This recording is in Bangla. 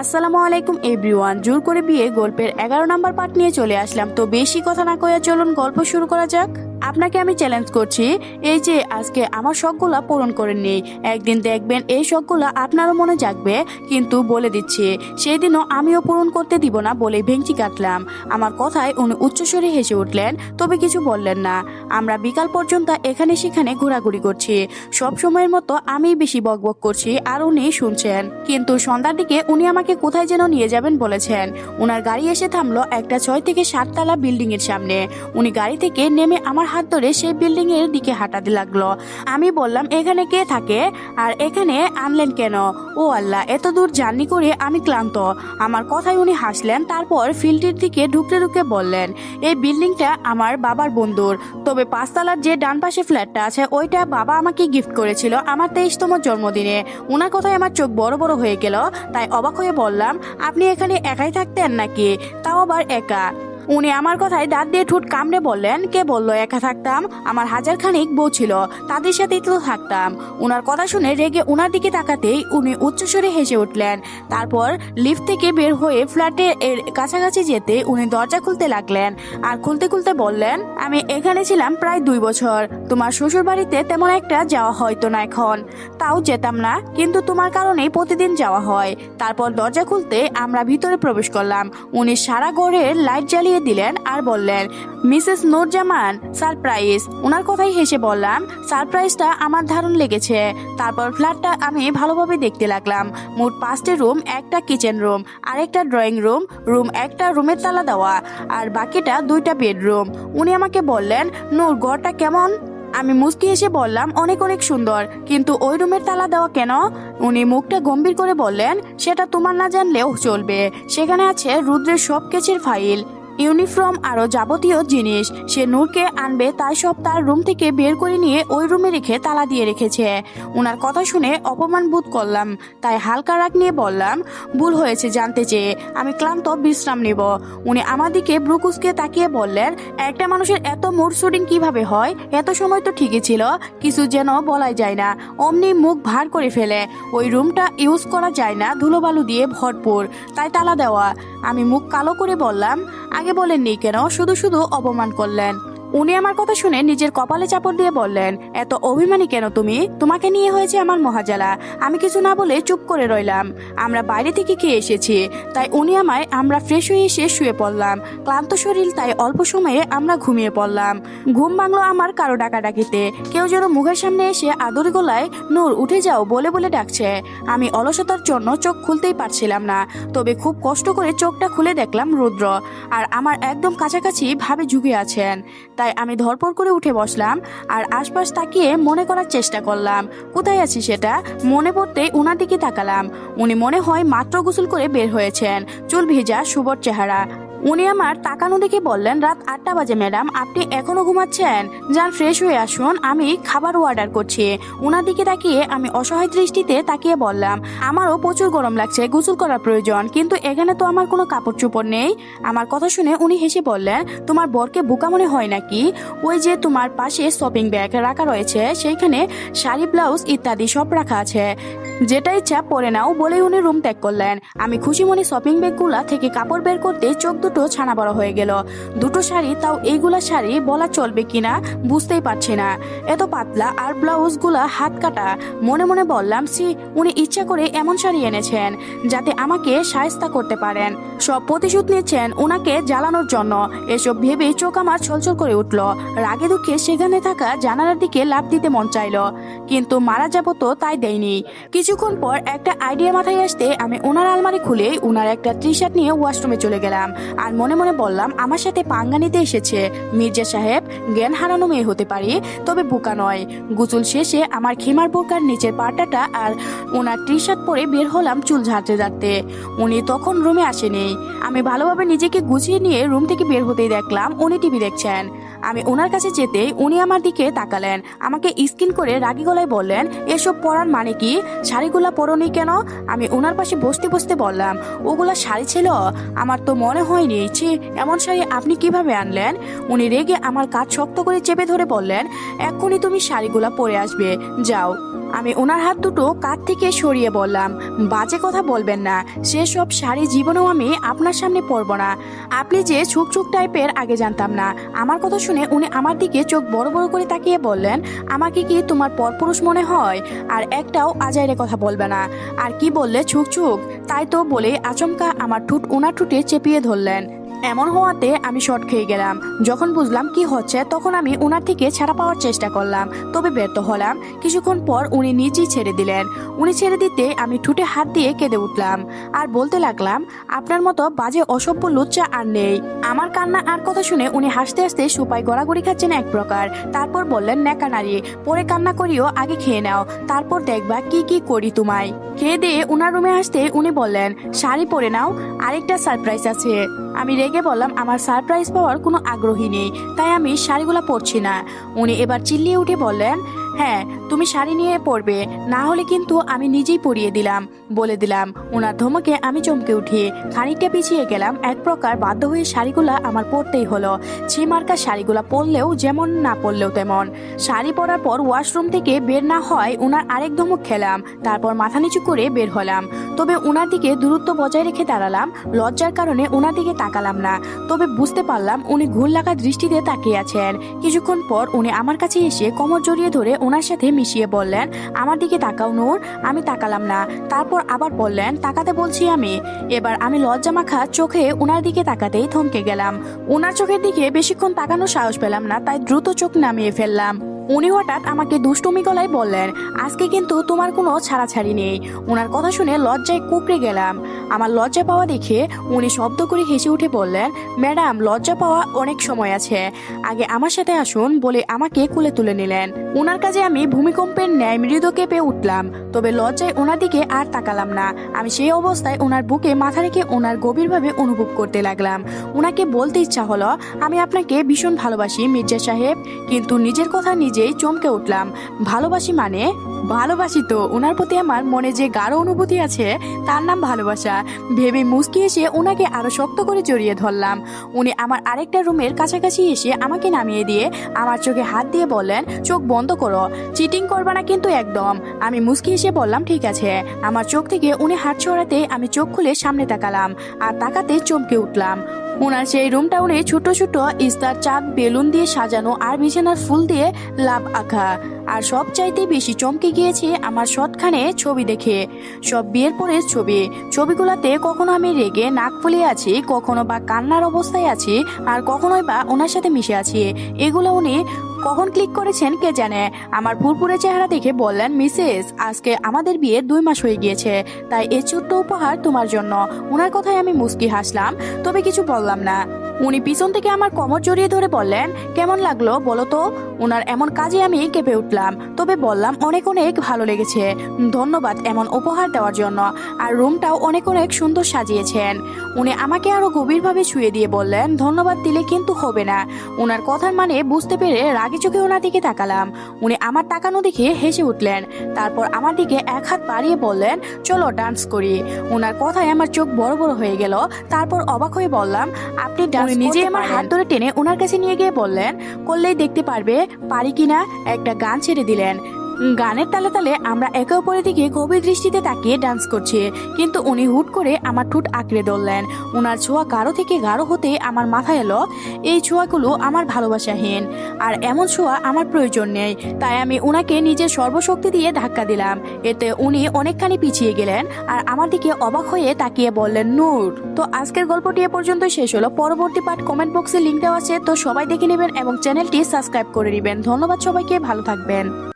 আসসালামু আলাইকুম, এভরিওয়ান। জোর করে বিয়ে, গল্পের এগারো নম্বর পার্ট নিয়ে চলে আসলাম। তো বেশি কথা না কয়ে চলুন গল্প শুরু করা যাক। আপনাকে আমি চ্যালেঞ্জ করছি, এই যে আজকে আমার শখগুলা পূরণ করেননি একদিন দেখবেন এই শখগুলা আপনারও মনে জাগবে, কিন্তু বলে দিচ্ছি সেই দিনও আমিও পূরণ করতে দিব না বলে ভেঙচি কাটলাম। আমার কথায় উনি উচ্চস্বরে হেসে উঠলেন, তবে কিছু বললেন না। আমরা বিকাল পর্যন্ত এখানে সেখানে ঘোরাঘুরি করছি। সব সময়ের মতো আমি বেশি বকবক করছি, আর উনি শুনছেন। কিন্তু সন্ধ্যার দিকে উনি আমাকে কোথায় যেন নিয়ে যাবেন বলেছেন। উনার গাড়ি এসে থামলো একটা ছয় থেকে সাততলা বিল্ডিং এর সামনে। উনি গাড়ি থেকে নেমে আমার হাত ধরে সেই বিল্ডিং এর দিকে হাঁটাতে লাগল। আমি বললাম, এখানে কে থাকে? আর এখানে আনলেন কেন? ও আল্লাহ, এত দূর জার্নি করে আমি ক্লান্ত। আমার কথায় উনি হাসলেন, তারপর ফিল্ডটির দিকে ঢুকতে ঢুকে বললেন, এই বিল্ডিংটা আমার বাবার বন্ধুর। তবে পাঁচতলার যে ডান পাশে ফ্ল্যাটটা আছে, ওইটা বাবা আমাকে গিফট করেছিল আমার তেইশতম জন্মদিনে। ওনার কথায় আমার চোখ বড় বড় হয়ে গেল, তাই অবাক হয়ে বললাম, আপনি এখানে একাই থাকতেন নাকি? তাও আবার একা। উনি আমার কথায় দাঁত দিয়ে ঠোঁট কামড়ে বললেন, কে বলল? একা থাকতাম? আমার হাজার খানিক বউ ছিল, তাদের সাথেই তো থাকতাম। উনার কথা শুনে রেগে উনার দিকে তাকাতেই উনি উচ্চস্বরে হেসে উঠলেন। তারপর লিফট থেকে বের হয়ে ফ্ল্যাটের এর কাছাকাছি যেতে উনি দরজা খুলতে লাগলেন আর খুলতে খুলতে বললেন, আমি এখানে ছিলাম প্রায় দুই বছর। তোমার শ্বশুর বাড়িতে তেমন একটা যাওয়া হয়তো না এখন। তাও যেতাম না, কিন্তু তোমার কারণেই প্রতিদিন যাওয়া হয়। তারপর দরজা খুলতে আমরা ভিতরে প্রবেশ করলাম। উনি সারা ঘরের লাইট জ্বালিয়ে দিলেন আর বললেন, মিসেস নুরজামান, সারপ্রাইজ। ওনার কথাই হেসে বললাম, সারপ্রাইজটা আমার দারুণ লেগেছে। তারপর ফ্ল্যাটটা আমি ভালোভাবে দেখতে লাগলাম। মোট পাঁচটি রুম, একটা কিচেন রুম আর একটা ড্রয়িং রুম রুম একটা রুমের তালা দেওয়া, আর বাকিটা দুইটা বেডরুম। উনি আমাকে বললেন, নূর, ঘরটা কেমন? আমি মুস্কি এসে বললাম, অনেক অনেক সুন্দর, কিন্তু ওই রুমের তালা দেওয়া কেন? উনি মুখটা গম্ভীর করে বললেন, সেটা তোমার না জানলেও চলবে। সেখানে আছে রুদ্রের সব কেচের ফাইল। ইউনিফর্ম আরও যাবতীয় জিনিস। সে নূরকে আনবে, তাই সব তার রুম থেকে বের করে নিয়ে ওই রুমে রেখে তালা দিয়ে রেখেছে। ওনার কথা শুনে অপমান বোধ করলাম, তাই হালকা রাগ নিয়ে বললাম, ভুল হয়েছে জানতে চেয়ে, আমি ক্লান্ত, বিশ্রাম নেব। উনি আমার দিকে ব্রুকুসকে তাকিয়ে বললেন, একটা মানুষের এত মুড শুটিং কীভাবে হয়? এত সময় তো ঠিকই ছিল, কিছু যেন বলাই যায় না। অমনি মুখ ভার করে ফেলে, ওই রুমটা ইউজ করা যায় না, ধুলোবালু দিয়ে ভরপুর, তাই তালা দেওয়া। আমি মুখ কালো করে বললাম আগে বলেননি কেন? শুধু শুধু অপমান করলেন। উনি আমার কথা শুনে নিজের কপালে চাপড় দিয়ে বললেন, এত অভিমানী কেন তুমি? তোমাকে নিয়ে হয়েছে আমার মহাজালা। আমি কিছু না বলে চুপ করে রইলাম। আমরা বাইরে থেকে খেয়ে এসেছি। তাই উনি আমায়, আমরা ফ্রেশ হয়ে এসে শুয়ে পড়লাম। ক্লান্ত শরীর, তাই অল্প সময়ে আমরা ঘুমিয়ে পড়লাম। ঘুম ভাঙলো আমার কারও ডাকাডাকিতে। কেউ যেন মুখের সামনে এসে আদর গলায়, নূর, উঠে যাও, বলে বলে ডাকছে। আমি অলসতার জন্য চোখ খুলতেই পারছিলাম না, তবে খুব কষ্ট করে চোখটা খুলে দেখলাম রুদ্র। আর আমার একদম কাছাকাছি ভাবে ঝুঁকে আছেন। তাই আমি ধরপড় করে উঠে বসলাম আর আশপাশ তাকিয়ে মনে করার চেষ্টা করলাম। কোথায় আছি সেটা? মনে পড়তেই উনার দিকে তাকালাম। উনি মনে হয় মাত্র গোসল করে বের হয়েছেন। চুল ভেজা, সুবর চেহারা। উনি আমার তাকানো দেখে বললেন, রাত আটটা বাজে, ম্যাডাম। আপনি এখনও ঘুমাচ্ছেন? যান, ফ্রেশ হয়ে আসুন। আমি খাবার অর্ডার করছি। ওনার দিকে তাকিয়ে আমি অসহায় দৃষ্টিতে তাকিয়ে বললাম, আমারও প্রচুর গরম লাগছে, গোসল করার প্রয়োজন। কিন্তু এখানে তো আমার কোনো কাপড় চোপড় নেই। আমার কথা শুনে উনি হেসে বললেন, তোমার বরকে বোকা মনে হয় নাকি? ওই যে তোমার পাশে শপিং ব্যাগ রাখা রয়েছে, সেইখানে শাড়ি, ব্লাউজ ইত্যাদি সব রাখা আছে। যেটা ইচ্ছা পরে নাও। বলেই উনি রুম ত্যাগ করলেন। আমি খুশি মনে শপিং ব্যাগগুলা থেকে কাপড় বের করতে চোখ দুটো ছানা বড় হয়ে গেল। দুটো শাড়ি, তাও এইগুলা শাড়ি বলা চলবে কিনা বুঝতেই পারছি না। এত পাতলা আর ব্লাউজগুলা হাত কাটা। মনে মনে বললাম সি উনি ইচ্ছা করে এমন শাড়ি এনেছেন, যাতে আমাকে সায়স্তা করতে পারেন। সব প্রতিশোধ নিচ্ছেন ওনাকে জ্বালানোর জন্য। এসব ভেবে চোখ আমার ছলছল করে উঠল। রাগে দুঃখে সেখানে থাকা জানালার দিকে লাভ দিতে মন চাইল। কিন্তু মারা যাব তো তাই দেয়নি। কিছুক্ষণ পর একটা আইডিয়া মাথায় আসতে আমি ওনার আলমারি খুলে ওনার একটা টি শার্ট নিয়ে ওয়াশরুমে চলে গেলাম। আর মনে মনে বললাম, আমার সাথে পাঙ্গা নিতে এসেছে। মির্জা সাহেব, জ্ঞান হারানো মেয়ে হতে পারি, তবে বোকা নয়। গুচুল শেষে আমার খিমার বোকার নিচের পাটাটা আর ওনার টি শার্ট পরে বের হলাম চুল ঝাড়তে ঝাড়তে উনি তখন রুমে আসেনি। আমি ভালোভাবে নিজেকে গুছিয়ে নিয়ে রুম থেকে বের হতেই দেখলাম উনি টিভি দেখছেন। আমি ওনার কাছে যেতেই উনি আমার দিকে তাকালেন। আমাকে স্কিন করে রাগি গলায় বললেন, এসব পরার মানে কি? শাড়িগুলা পরনি কেন? আমি ওনার পাশে বসতে বসতে বললাম, ওগুলা শাড়ি ছিল? আমার তো মনে হয়নি। ছি, এমন শাড়ি আপনি কীভাবে আনলেন? উনি রেগে আমার কাজ শক্ত করে চেপে ধরে বললেন, এক্ষুনি তুমি শাড়িগুলা পরে আসবে। যাও। আমি ওনার হাত দুটো কাত থেকে সরিয়ে বললাম, বাজে কথা বলবেন না সেসব শাড়ি জীবনেও আমি আপনার সামনে পরব না। আপনি যে ছুক ছুক টাইপের আগে জানতাম না, আমার কথা শুনে উনি আমার দিকে চোখ বড় বড় করে তাকিয়ে বললেন, আমাকে কি তোমার পরপুরুষ মনে হয়? আর একটাও আজাইরে কথা বলবে না। আর কি বললে ছুক ছুক? তাই তো বলে আচমকা আমার ঠুট ওনার ঠুটে চেপিয়ে ধরলেন। এমন হওয়াতে আমি শর্ট খেয়ে গেলাম। যখন বুঝলাম কি হচ্ছে, তখন আমি ওনার থেকে ছাড়া পাওয়ার চেষ্টা করলাম, তবে ব্যর্থ হলাম। কিছুক্ষণ পর উনি নিজেই ছেড়ে দিলেন। উনি ছেড়ে দিতে আমি ঠুটে হাত দিয়ে কেঁদে উঠলাম আর বলতে লাগলাম, আপনার মতো বাজে অসভ্য লুচ্চা আর নেই। আমার কান্না আর কথা শুনে উনি হাসতে হাসতে সুপাই গড়াগড়ি খাচ্ছেন এক প্রকার। তারপর বললেন নেকা নারী, পরে কান্না করিও, আগে খেয়ে নাও। তারপর দেখবা কি কি করি তোমায়। খেয়ে দিয়ে উনার রুমে আসতে উনি বললেন, শাড়ি পরে নাও, আরেকটা সারপ্রাইজ আছে। আমি রেগে বললাম, আমার সারপ্রাইজ পাওয়ার কোনো আগ্রহী নেই, তাই আমি শাড়িগুলো পরছি না। উনি এবার চিল্লিয়ে উঠে বললেন হ্যাঁ তুমি শাড়ি নিয়ে পরবে, না হলে কিন্তু আমি নিজেই পরিয়ে দিলাম, বলে দিলাম। ওনার ধমকে আমি চমকে উঠি। খানিকটা পিছিয়ে গেলাম, এক প্রকার বাধ্য হয়ে শাড়িগুলা আমার পরতেই হলো। ছিমার্কা শাড়িগুলা পরলেও যেমন না পরলেও তেমন। শাড়ি পরার পর ওয়াশরুম থেকে বের না হয় ওনার আরেক ধমক খেলাম, তারপর মাথা নিচু করে বের হলাম। তবে ওনার দিকে দূরত্ব বজায় রেখে দাঁড়ালাম, লজ্জার কারণে ওনার দিকে তাকালাম না। তবে বুঝতে পারলাম উনি ঘুর লাগা দৃষ্টিতে তাকিয়ে আছেন। কিছুক্ষণ পর উনি আমার কাছে এসে কোমর জড়িয়ে ধরে ওনার সাথে মিশিয়ে বললেন, আমার দিকে তাকাও নূর, আমি তাকালাম না। তারপর আবার বললেন, তাকাতে বলছি আমি। এবার আমি লজ্জা মাখা চোখে ওনার দিকে তাকাতেই থমকে গেলাম। ওনার চোখের দিকে বেশিক্ষণ তাকানোর সাহস পেলাম না, তাই দ্রুত চোখ নামিয়ে ফেললাম। উনি হঠাৎ আমাকে দুষ্টুমি গলায় বললেন, আজকে কিন্তু তোমার কোনো ছাড়াছাড়ি নেই। ওনার কথা শুনে লজ্জায় কুকড়ে গেলাম। আমার লজ্জা পাওয়া দেখে উনি শব্দ করে হেসে উঠে বললেন, ম্যাডাম, লজ্জা পাওয়া অনেক সময় আছে। আগে আমার সাথে আসুন বলে আমাকে কুলে তুলে নিলেন। ওনার কাজে আমি ভূমিকম্পের ন্যায় মৃদু কেঁপে উঠলাম, তবে লজ্জায় ওনার দিকে আর তাকালাম না। আমি সেই অবস্থায় ওনার বুকে মাথা রেখে ওনার গভীরভাবে অনুভব করতে লাগলাম। ওনাকে বলতে ইচ্ছা হলো, আমি আপনাকে ভীষণ ভালোবাসি মির্জা সাহেব, কিন্তু নিজের কথা নিজেই চমকে উঠলাম। ভালোবাসি মানে? ভালোবাসি তো। ওনার প্রতি আমার মনে যে গাঢ় অনুভূতি আছে, তার নাম ভালোবাসা। ভেবে মুচকি এসে ওনাকে আরও শক্ত করে জড়িয়ে ধরলাম। উনি আমার আরেকটা রুমের কাছাকাছি এসে আমাকে নামিয়ে দিয়ে আমার চোখে হাত দিয়ে বললেন, চোখ বন্ধ করো। চিটিং করবে না কিন্তু একদম। আমি মুচকি এসে বললাম, ঠিক আছে। আমার চোখ থেকে উনি হাত ছড়াতে আমি চোখ খুলে সামনে তাকালাম আর তাকাতে চমকে উঠলাম। ওনার সেই রুমটা উনি ছোট ছোট ইস্তার চাঁদ বেলুন দিয়ে সাজানো আর বিছানার ফুল দিয়ে লাভ আঁকা। আর সব চাইতে বেশি চমকে গিয়েছে আমার সৎখানে ছবি দেখে। সব বিয়ের পরের ছবি। ছবিগুলোতে কখনো আমি রেগে নাক ফুলিয়ে আছি, কখনো বা কান্নার অবস্থায় আছি, আর কখনোই বা ওনার সাথে মিশে আছি। এগুলো উনি কখন ক্লিক করেছেন কে জানে? আমার পুরপুরে চেহারা দেখে বললেন, মিসেস, আজকে আমাদের বিয়ে দুই মাস হয়ে গিয়েছে। তাই এই ছোট্ট উপহার তোমার জন্য। ওনার কথায় আমি মুস্কি হাসলাম, তবে কিছু বললাম না। উনি পিছন থেকে আমার কমর জড়িয়ে ধরে বললেন, কেমন লাগল বলো তো? ওনার এমন কাজে আমি কেঁপে উঠলাম। তবে বললাম, অনেক অনেক ভালো লেগেছে। ধন্যবাদ এমন উপহার দেওয়ার জন্য। আর রুমটাও অনেক অনেক সুন্দর সাজিয়েছেন। উনি আমাকে আরও গভীরভাবে ছুঁয়ে দিয়ে বললেন, ধন্যবাদ দিলে কিন্তু হবে না। ওনার কথার মানে বুঝতে পেরে রাগে চোখে ওনার দিকে তাকালাম। উনি আমার তাকানো দেখে হেসে উঠলেন। তারপর আমার দিকে এক হাত বাড়িয়ে বললেন, চলো ডান্স করি। ওনার কথায় আমার চোখ বড় বড় হয়ে গেল। তারপর অবাক হয়ে বললাম, আপনি ডান্স নিজে আমার হাত ধরে টেনে ওনার কাছে নিয়ে গিয়ে বললেন করলেই দেখতে পারবে পারি কিনা একটা গান ছেড়ে দিলেন। গানের তালে তালে আমরা একে অপরের দিকে গভীর দৃষ্টিতে তাকিয়ে ডান্স করছি। কিন্তু উনি হুট করে আমার ঠোঁট আঁকড়ে ধরলেন। ওনার ছোঁয়া গাঢ় থেকে গাঢ় হতে আমার মাথায় এলো। এই ছোঁয়াগুলো আমার ভালোবাসাহীন। আর এমন ছোঁয়া আমার প্রয়োজন নেই। তাই আমি ওনাকে নিজের সর্বশক্তি দিয়ে ধাক্কা দিলাম। এতে উনি অনেকখানি পিছিয়ে গেলেন আর আমার দিকে অবাক হয়ে তাকিয়ে বললেন, নূর, তো আজকের গল্পটি এ পর্যন্ত শেষ হলো। পরবর্তী পাঠ কমেন্ট বক্সে লিঙ্ক দেওয়া আছে। তো সবাই দেখে নেবেন এবং চ্যানেলটি সাবস্ক্রাইব করে নেবেন। ধন্যবাদ সবাইকে। ভালো থাকবেন।